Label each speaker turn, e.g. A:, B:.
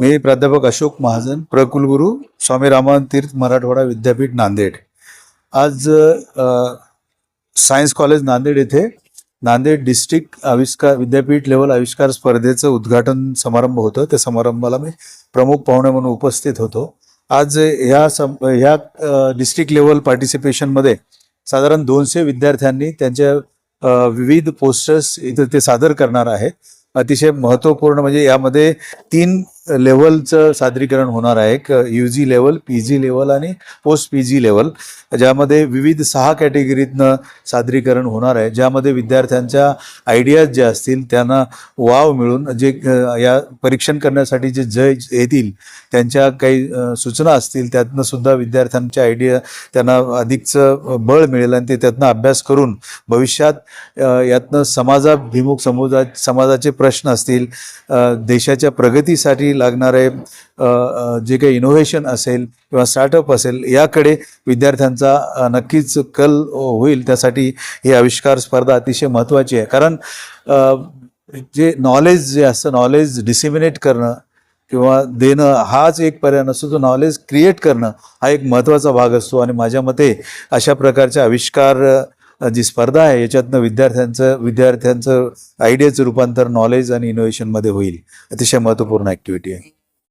A: मी प्राध्यापक अशोक महाजन प्रकुलगुरु स्वामी रामान तीर्थ मराठवाडा विद्यापीठ नांदेड आज सायन्स कॉलेज नांदेड येथे नांदेड डिस्ट्रिक्ट आविष्कार विद्यापीठ लेवल आविष्कार स्पर्धेचं उद्घाटन समारंभ होतं त्या समारंभाला मी प्रमुख पाहुणे म्हणून उपस्थित होतो आज ह्या सम ह्या डिस्ट्रिक्ट लेवल पार्टिसिपेशनमध्ये साधारण दोनशे विद्यार्थ्यांनी त्यांच्या विविध पोस्टर्स इथं ते सादर करणार आहेत अतिशय महत्त्वपूर्ण म्हणजे यामध्ये तीन लेवलचं सादरीकरण होणार आहे एक U G level P G level आणि पोस्ट पी जी लेवल ज्यामध्ये विविध सहा कॅटेगरीतनं सादरीकरण होणार आहे ज्यामध्ये विद्यार्थ्यांच्या आयडियाज ज्या असतील त्यांना वाव मिळून जे या परीक्षण करण्यासाठी जे जय येतील त्यांच्या काही सूचना असतील त्यातनं सुद्धा विद्यार्थ्यांच्या आयडिया त्यांना अधिकचं बळ मिळेल आणि ते त्यातनं अभ्यास करून भविष्यात यातनं समाजाभिमुख समुदा समाजाचे प्रश्न असतील देशाच्या प्रगतीसाठी लागणारे जे काही इनोव्हेशन असेल किंवा स्टार्टअप असेल याकडे विद्यार्थ्यांचा नक्कीच कल होईल त्यासाठी ही आविष्कार स्पर्धा अतिशय महत्त्वाची आहे कारण जे नॉलेज जे असतं नॉलेज डिसिमिनेट करणं किंवा देणं हाच एक पर्याय नसतो जो नॉलेज क्रिएट करणं हा एक महत्त्वाचा भाग असतो आणि माझ्या मते अशा प्रकारचे आविष्कार जी स्पर्धा आहे याच्यातनं विद्यार्थ्यांचं विद्यार्थ्यांचं आयडियाचं रूपांतर नॉलेज आणि इनोव्हेशनमध्ये होईल अतिशय महत्त्वपूर्ण ॲक्टिव्हिटी आहे